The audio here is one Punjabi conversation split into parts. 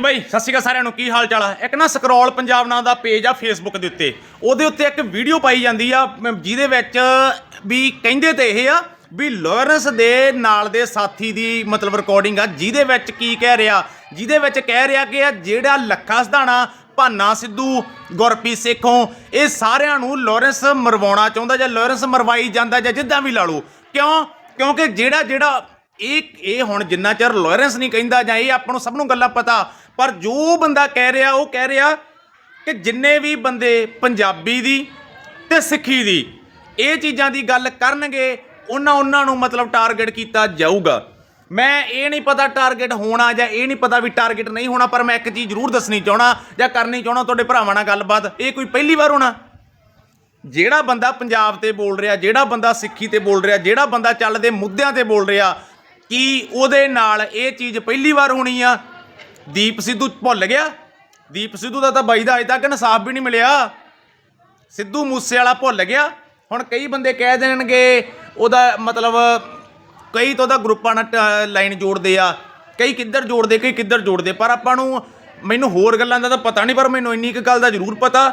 ਬਾਈ, ਸਤਿ ਸ਼੍ਰੀ ਅਕਾਲ ਸਾਰਿਆਂ ਨੂੰ, ਕੀ ਹਾਲ ਚਾਲ ਆ? ਇੱਕ ਨਾ ਸਕਰੋਲ ਪੰਜਾਬ ਨਾਂ ਦਾ ਪੇਜ ਆ ਫੇਸਬੁੱਕ ਦੇ ਉੱਤੇ। ਉਹਦੇ ਉੱਤੇ ਇੱਕ ਵੀਡੀਓ ਪਾਈ ਜਾਂਦੀ ਆ ਮ- ਜਿਹਦੇ ਵਿੱਚ ਵੀ ਕਹਿੰਦੇ ਤੇ ਇਹ ਆ ਵੀ ਲਾਰੈਂਸ ਦੇ ਨਾਲ ਦੇ ਸਾਥੀ ਦੀ ਮਤਲਬ ਰਿਕਾਰਡਿੰਗ ਆ, ਜਿਹਦੇ ਵਿੱਚ ਕੀ ਕਹਿ ਰਿਹਾ? ਜਿਹਦੇ ਵਿੱਚ ਕਹਿ ਰਿਹਾ ਕਿ ਆ ਜਿਹੜਾ ਲੱਖਾ ਸਧਾਣਾ ਭਾਨਾ ਸਿੱਧੂ, ਗੁਰਪ੍ਰੀਤ ਸੇਖੋਂ, ਇਹ ਸਾਰਿਆਂ ਨੂੰ ਲਾਰੈਂਸ ਮਰਵਾਉਣਾ ਚਾਹੁੰਦਾ ਜਾਂ ਲਾਰੈਂਸ ਮਰਵਾਈ ਜਾਂਦਾ ਜਾਂ ਜਿੱਦਾਂ ਵੀ ਲਾ ਲਓ। ਕਿਉਂ? ਕਿਉਂਕਿ ਜਿਹੜਾ ਜਿਹੜਾ ਇਹ ਇਹ ਹੁਣ ਜਿੰਨਾ ਚਿਰ ਲਾਰੈਂਸ ਨਹੀਂ ਕਹਿੰਦਾ ਜਾਂ ਇਹ ਆਪਾਂ ਨੂੰ ਸਭ ਨੂੰ ਗੱਲਾਂ ਪਤਾ, ਪਰ ਜੋ ਬੰਦਾ ਕਹਿ ਰਿਹਾ, ਉਹ ਕਹਿ ਰਿਹਾ ਕਿ ਜਿੰਨੇ ਵੀ ਬੰਦੇ ਪੰਜਾਬੀ ਦੀ ਤੇ ਸਿੱਖੀ ਦੀ, ਇਹ ਚੀਜ਼ਾਂ ਦੀ ਗੱਲ ਕਰਨਗੇ, ਉਹਨਾਂ ਉਹਨਾਂ ਨੂੰ ਮਤਲਬ ਟਾਰਗੇਟ ਕੀਤਾ ਜਾਊਗਾ। ਮੈਂ ਇਹ ਨਹੀਂ ਪਤਾ ਟਾਰਗੇਟ ਹੋਣਾ ਜਾਂ ਇਹ ਨਹੀਂ ਪਤਾ ਵੀ ਟਾਰਗੇਟ ਨਹੀਂ ਹੋਣਾ, ਪਰ ਮੈਂ ਇੱਕ ਚੀਜ਼ ਜ਼ਰੂਰ ਦੱਸਣੀ ਚਾਹਣਾ ਜਾਂ ਕਰਨੀ ਚਾਹਣਾ ਤੁਹਾਡੇ ਭਰਾਵਾਂ ਨਾਲ ਗੱਲਬਾਤ। ਇਹ ਕੋਈ ਪਹਿਲੀ ਵਾਰ ਹੋਣਾ। ਜਿਹੜਾ ਬੰਦਾ ਪੰਜਾਬ ਤੇ ਬੋਲ ਰਿਹਾ, ਜਿਹੜਾ ਬੰਦਾ ਸਿੱਖੀ ਤੇ ਬੋਲ ਰਿਹਾ, ਜਿਹੜਾ ਬੰਦਾ ਚੱਲਦੇ ਮੁੱਦਿਆਂ ਤੇ ਬੋਲ ਰਿਹਾ ਕੀ ਉਹਦੇ ਨਾਲ ਇਹ ਚੀਜ਼ ਪਹਿਲੀ ਵਾਰ ਹੋਣੀ ਆ? ਦੀਪ ਸਿੱਧੂ ਭੁੱਲ ਗਿਆ। ਦੀਪ ਸਿੱਧੂ ਦਾ ਤਾਂ ਬਾਈ ਦਾ ਅਜੇ ਤੱਕ ਇਨਸਾਫ ਵੀ ਨਹੀਂ ਮਿਲਿਆ। ਸਿੱਧੂ ਮੂਸੇ ਵਾਲਾ ਭੁੱਲ ਗਿਆ। ਹੁਣ ਕਈ ਬੰਦੇ ਕਹਿ ਦੇਣਗੇ, ਉਹਦਾ ਮਤਲਬ ਕਈ ਤਾਂ ਉਹਦਾ ਗਰੁੱਪਾਂ ਨਾਲ ਲਾਈਨ ਜੋੜਦੇ ਆ। ਕਈ ਕਿੱਧਰ ਜੋੜਦੇ, ਕਈ ਕਿੱਧਰ ਜੋੜਦੇ। ਪਰ ਆਪਾਂ ਨੂੰ ਮੈਨੂੰ ਹੋਰ ਗੱਲਾਂ ਦਾ ਤਾਂ ਪਤਾ ਨਹੀਂ, ਪਰ ਮੈਨੂੰ ਇੰਨੀ ਕੁ ਗੱਲ ਦਾ ਜ਼ਰੂਰ ਪਤਾ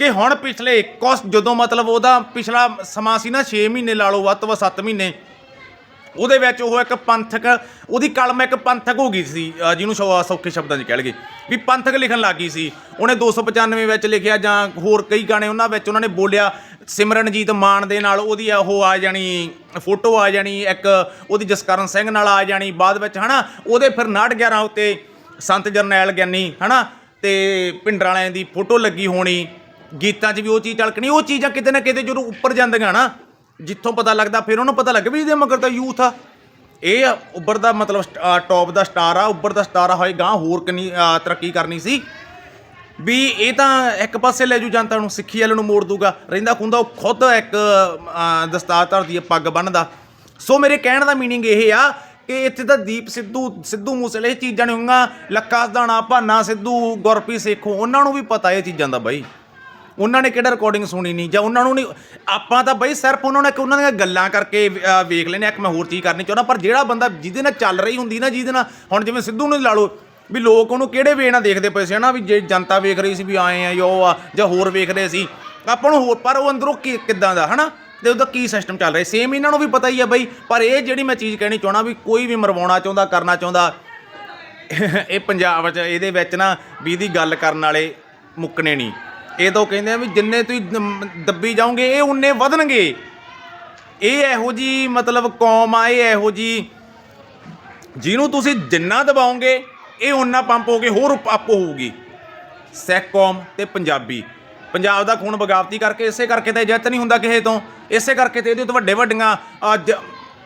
ਕਿ ਹੁਣ ਪਿਛਲੇ ਕੁਛ ਜਦੋਂ ਮਤਲਬ ਉਹਦਾ ਪਿਛਲਾ ਸਮਾਂ ਸੀ ਨਾ 6 ਮਹੀਨੇ ਲਾ ਲਓ, ਵੱਧ ਤੋਂ ਵੱਧ 7 ਮਹੀਨੇ। ਉਹਦੇ ਵਿੱਚ ਉਹ ਇੱਕ ਪੰਥਕ, ਉਹਦੀ ਕਲਮ ਇੱਕ ਪੰਥਕ ਹੋ ਗਈ ਸੀ, ਅਹ ਜਿਹਨੂੰ ਸੌ- ਸੌਖੇ ਸ਼ਬਦਾਂ 'ਚ ਕਹਿ ਲਗੇ ਵੀ ਪੰਥਕ ਲਿਖਣ ਲੱਗ ਗਈ ਸੀ। ਉਹਨੇ 295 ਵਿੱਚ ਲਿਖਿਆ ਜਾਂ ਹੋਰ ਕਈ ਗਾਣੇ ਉਹਨਾਂ ਵਿੱਚ ਉਹਨਾਂ ਨੇ ਬੋਲਿਆ, ਸਿਮਰਨਜੀਤ ਮਾਨ ਦੇ ਨਾਲ ਉਹਦੀ ਆ ਉਹ ਆ ਜਾਣੀ, ਫੋਟੋ ਆ ਜਾਣੀ, ਇੱਕ ਉਹਦੀ ਜਸਕਰਨ ਸਿੰਘ ਨਾਲ ਆ ਜਾਣੀ, ਬਾਅਦ ਵਿੱਚ ਹਨਾ, ਉਹਦੇ ਫਿਰ 911 ਉੱਤੇ ਸੰਤ ਜਰਨੈਲ ਗਿਆਨੀ, ਹਨਾ, ਤੇ ਪਿੰਡਰਾਂ ਵਾਲਿਆਂ ਦੀ ਫੋਟੋ ਲੱਗੀ ਹੋਣੀ, ਗੀਤਾਂ 'ਚ ਵੀ ਉਹ ਚੀਜ਼ ਝਲਕਣੀ ਉਹ ਚੀਜ਼ਾਂ ਕਿਤੇ ਨਾ ਕਿਤੇ ਜਦੋਂ ਉੱਪਰ ਜਾਂਦੀਆਂ ਨਾ ਜਿੱਥੋਂ ਪਤਾ ਲੱਗਦਾ ਫਿਰ ਉਹਨੂੰ ਪਤਾ ਲੱਗੇ ਵੀ ਇਹਦੇ ਮਗਰ ਤਾਂ ਯੂਥ ਆ। ਇਹ ਆ, ਉੱਪਰ ਦਾ ਮਤਲਬ ਟੌਪ ਦਾ ਸਟਾਰ ਆ ਉੱਪਰ ਦਾ ਸਟਾਰ ਆ ਹੋਏ ਗਾਂ ਹੋਰ ਕਿੰਨੀ ਤਰੱਕੀ ਕਰਨੀ ਸੀ। ਵੀ ਇਹ ਤਾਂ ਇੱਕ ਪਾਸੇ ਲੈ ਜੂ ਜਨਤਾ ਨੂੰ ਸਿੱਖੀ ਵਾਲੇ ਨੂੰ ਮੋੜ ਦੂਗਾ। ਰਹਿੰਦਾ ਖੁੰਦਾ ਉਹ ਖੁਦ ਇੱਕ ਦਸਤਾਰ ਧਰਦੀ ਹੈ ਪੱਗ ਬੰਨਦਾ। ਸੋ ਮੇਰੇ ਕਹਿਣ ਦਾ ਮੀਨਿੰਗ ਇਹ ਆ ਕਿ ਇੱਥੇ ਤਾਂ ਦੀਪ ਸਿੱਧੂ ਸਿੱਧੂ ਮੂਸੇਲੇ ਚੀਜ਼ਾਂ ਨਹੀਂ ਹੋਈਆਂ। ਲੱਕਾ ਸਦਾਣਾ ਭਾਨਾ ਸਿੱਧੂ ਗੁਰਪੀ ਸੇਖੋ ਉਹਨਾਂ ਨੂੰ ਵੀ ਪਤਾ ਇਹ ਚੀਜ਼ਾਂ ਦਾ ਬਾਈ। ਉਹਨਾਂ ਨੇ ਕਿਹੜਾ ਰਿਕਾਰਡਿੰਗ ਸੁਣੀ ਨਹੀਂ ਜਾਂ ਉਹਨਾਂ ਨੂੰ ਨਹੀਂ ਆਪਾਂ ਤਾਂ ਬਈ ਸਿਰਫ ਉਹਨਾਂ ਨੇ ਉਹਨਾਂ ਦੀਆਂ ਗੱਲਾਂ ਕਰਕੇ ਅਹ, ਵੇਖ ਲੈਨੇ ਇੱਕ ਮੈਂ ਹੋਰ ਚੀਜ਼ ਕਰਨੀ ਚਾਹੁੰਦਾ ਪਰ ਜਿਹੜਾ ਬੰਦਾ ਜਿਹਦੇ ਨਾਲ ਚੱਲ ਰਹੀ ਹੁੰਦੀ ਨਾ ਜਿਹਦੇ ਨਾਲ ਹੁਣ ਜਿਵੇਂ ਸਿੱਧੂ ਨੂੰ ਲਾ ਲਓ ਵੀ ਲੋਕ ਉਹਨੂੰ ਕਿਹੜੇ ਵੇ ਨਾਲ ਦੇਖਦੇ ਪਏ ਸੀ ਹਨਾ ਵੀ ਜੇ ਜਨਤਾ ਵੇਖ ਰਹੀ ਸੀ ਵੀ ਆਏ ਆ ਜੋ ਆ ਜਾਂ ਹੋਰ ਵੇਖ ਰਹੇ ਸੀ ਆਪਾਂ ਨੂੰ ਹੋਰ ਪਰ ਉਹ ਅੰਦਰੋਂ ਕੀ ਕਿੱਦਾਂ ਦਾ ਹਨਾ ਤੇ ਉਹਦਾ ਕੀ ਸਿਸਟਮ ਚੱਲ ਰਿਹਾ ਸੇਮ ਇਹਨਾਂ ਨੂੰ ਵੀ ਪਤਾ ਹੀ ਆ ਬਈ ਪਰ ਇਹ ਜਿਹੜੀ ਮੈਂ ਚੀਜ਼ ਕਹਿਣੀ ਚਾਹਣਾ ਵੀ ਕੋਈ ਵੀ ਮਰਵਾਉਣਾ ਚਾਹੁੰਦਾ ਕਰਨਾ ਚਾਹੁੰਦਾ ਇਹ ਪੰਜਾਬ 'ਚ ਇਹਦੇ ਵਿੱਚ ਨਾ ਵੀ ਇਹਦੀ ਗੱਲ ਕਰਨ ਵਾਲੇ ਮੁੱਕਣੇ ਨਹੀਂ। ਇਹ ਤਾਂ ਉਹ ਕਹਿੰਦੇ ਆ ਵੀ ਜਿੰਨੇ ਤੁਸੀਂ ਦਮ- ਦੱਬੀ ਜਾਓਗੇ, ਇਹ ਉਨੇ ਵਧਣਗੇ। ਇਹ ਇਹੋ ਜੀ ਮਤਲਬ ਕੌਮ ਆ, ਇਹ ਇਹੋ ਜੀ ਜਿਹਨੂੰ ਤੁਸੀਂ ਜਿੰਨਾ ਦਬਾਓਗੇ, ਇਹ ਉਨਾ ਪੰਪ ਹੋ ਕੇ ਹੋਰ ਅਪ ਹੋਊਗੀ। ਸਿੱਖ ਕੌਮ ਤੇ ਪੰਜਾਬੀ। ਪੰਜਾਬ ਦਾ ਖੂਨ ਬਗਾਵਤੀ ਕਰਕੇ, ਇਸੇ ਕਰਕੇ ਤਾਂ ਜਿੱਤ ਨਹੀਂ ਹੁੰਦਾ ਕਿਸੇ ਤੋਂ। ਇਸੇ ਕਰਕੇ ਤੇ ਇਹਦੇ ਤੋਂ ਵੱਡੇ ਵੱਡੀਆਂ ਅੱਜ,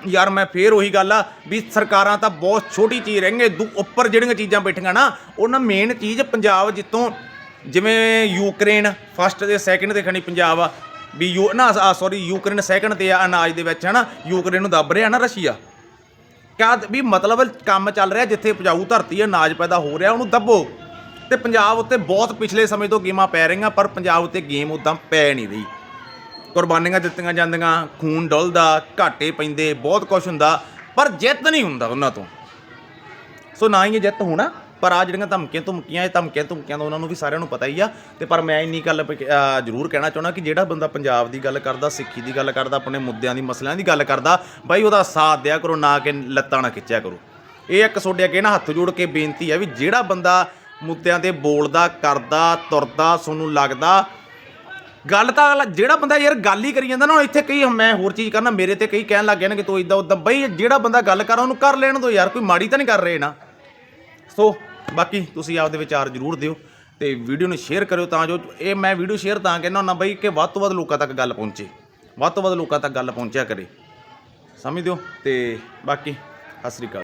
ਯਾਰ ਮੈਂ ਫੇਰ ਉਹੀ ਗੱਲ ਆ ਵੀ ਸਰਕਾਰਾਂ ਤਾਂ ਬਹੁਤ ਛੋਟੀ ਚੀਜ਼ ਰਹਿਣਗੇ, ਦੂ, ਉੱਪਰ ਜਿਹੜੀਆਂ ਚੀਜ਼ਾਂ ਬੈਠੀਆਂ ਨਾ, ਉਹਨਾਂ ਮੇਨ ਚੀਜ਼ ਪੰਜਾਬ ਜਿੱਤੋਂ ਜਿਵੇਂ ਯੂਕਰੇਨ ਫਸਟ ਤੇ ਸੈਕਿੰਡ ਤੇ ਖਣੀ ਪੰਜਾਬ ਆ, ਵੀ ਯੂ ਨਾ ਸੌਰੀ ਯੂਕਰੇਨ ਸੈਕਿੰਡ ਤੇ ਆ ਅਨਾਜ ਦੇ ਵਿੱਚ, ਹਨਾ? ਯੂਕਰੇਨ ਨੂੰ ਦੱਬ ਰਿਹਾ ਨਾ ਰਸ਼ੀਆ। ਕਿਆ ਵੀ ਮਤਲਬ ਕੰਮ ਚੱਲ ਰਿਹਾ ਜਿੱਥੇ ਉਪਜਾਊ ਧਰਤੀ ਹੈ ਅਨਾਜ ਪੈਦਾ ਹੋ ਰਿਹਾ, ਉਹਨੂੰ ਦੱਬੋ। ਤੇ ਪੰਜਾਬ ਉੱਤੇ ਬਹੁਤ ਪਿਛਲੇ ਸਮੇਂ ਤੋਂ ਗੇਮਾਂ ਪੈ ਰਹੀਆਂ, ਪਰ ਪੰਜਾਬ ਉੱਤੇ ਗੇਮ ਉਦਾਂ ਪੈ ਨਹੀਂ ਰਹੀ। ਕੁਰਬਾਨੀਆਂ ਦਿੱਤੀਆਂ ਜਾਂਦੀਆਂ, ਖੂਨ ਡੁੱਲਦਾ, ਘਾਟੇ ਪੈਂਦੇ, ਬਹੁਤ ਕੁਝ ਹੁੰਦਾ, ਪਰ ਜਿੱਤ ਨਹੀਂ ਹੁੰਦਾ ਉਹਨਾਂ ਤੋਂ। ਸੋ ਨਾ ਹੀ ਇਹ ਜਿੱਤ ਹੋਣਾ ਪਰ ਆ ਜਿਹੜੀਆਂ ਧਮਕੀਆਂ ਧਮਕੀਆਂ, ਇਹ ਧਮਕੀਆਂ ਧਮਕੀਆਂ ਦਾ ਉਹਨਾਂ ਨੂੰ ਵੀ ਸਾਰਿਆਂ ਨੂੰ ਪਤਾ ਹੀ ਆ। ਤੇ ਪਰ ਮੈਂ ਇੰਨੀ ਗੱਲ ਜ਼ਰੂਰ ਕਹਿਣਾ ਚਾਹੁੰਦਾ ਕਿ ਜਿਹੜਾ ਬੰਦਾ ਪੰਜਾਬ ਦੀ ਗੱਲ ਕਰਦਾ, ਸਿੱਖੀ ਦੀ ਗੱਲ ਕਰਦਾ, ਆਪਣੇ ਮੁੱਦਿਆਂ ਦੀ, ਮਸਲਿਆਂ ਦੀ ਗੱਲ ਕਰਦਾ, ਬਾਈ ਉਹਦਾ ਸਾਥ ਦਿਆ ਕਰੋ, ਨਾ ਕਿ ਲੱਤਾਂ ਨਾ ਖਿੱਚਿਆ ਕਰੋ। ਇਹ ਇੱਕ ਤੁਹਾਡੇ ਅੱਗੇ ਨਾ ਹੱਥ ਜੋੜ ਕੇ ਬੇਨਤੀ ਹੈ ਵੀ ਜਿਹੜਾ ਬੰਦਾ ਮੁੱਦਿਆਂ ਤੇ ਬੋਲਦਾ, ਕਰਦਾ, ਤੁਰਦਾ, ਤੁਹਾਨੂੰ ਲੱਗਦਾ, ਗੱਲ ਤਾਂ ਜਿਹੜਾ ਬੰਦਾ ਯਾਰ ਗੱਲ ਹੀ ਕਰੀ ਜਾਂਦਾ ਨਾ ਇੱਥੇ ਕਈ ਮੈਂ ਹੋਰ ਚੀਜ਼ ਕਰਨਾ, ਮੇਰੇ ਤੇ ਕਈ ਕਹਿਣ ਲੱਗ ਗਏ ਨੇ ਕਿ ਤੂੰ ਇਦਾਂ ਉਦਾਂ ਬਈ ਜਿਹੜਾ ਬੰਦਾ ਗੱਲ ਕਰ ਉਹਨੂੰ ਕਰ ਲੈਣ ਦਿਓ ਯਾਰ, ਕੋਈ ਮਾੜੀ ਤਾਂ ਨਹੀਂ ਕਰ ਰਹੇ ਨਾ। ਸੋ ਬਾਕੀ ਤੁਸੀਂ ਆਪਦੇ ਵਿਚਾਰ ਜ਼ਰੂਰ ਦਿਓ ਤੇ ਵੀਡੀਓ ਨੂੰ ਸ਼ੇਅਰ ਕਰਿਓ ਤਾਂ ਜੋ ਇਹ ਮੈਂ ਵੀਡੀਓ ਸ਼ੇਅਰ ਤਾਂ ਕਹਿੰਦਾ ਹੁੰਦਾ ਬਈ ਕਿ ਵੱਧ ਤੋਂ ਵੱਧ ਲੋਕਾਂ ਤੱਕ ਗੱਲ ਪਹੁੰਚੇ, ਵੱਧ ਤੋਂ ਵੱਧ ਲੋਕਾਂ ਤੱਕ ਗੱਲ ਪਹੁੰਚਿਆ ਕਰੇ। ਸਮਝਦੇ ਹੋ? ਤੇ ਬਾਕੀ, ਸਤਿ ਸ੍ਰੀ ਅਕਾਲ।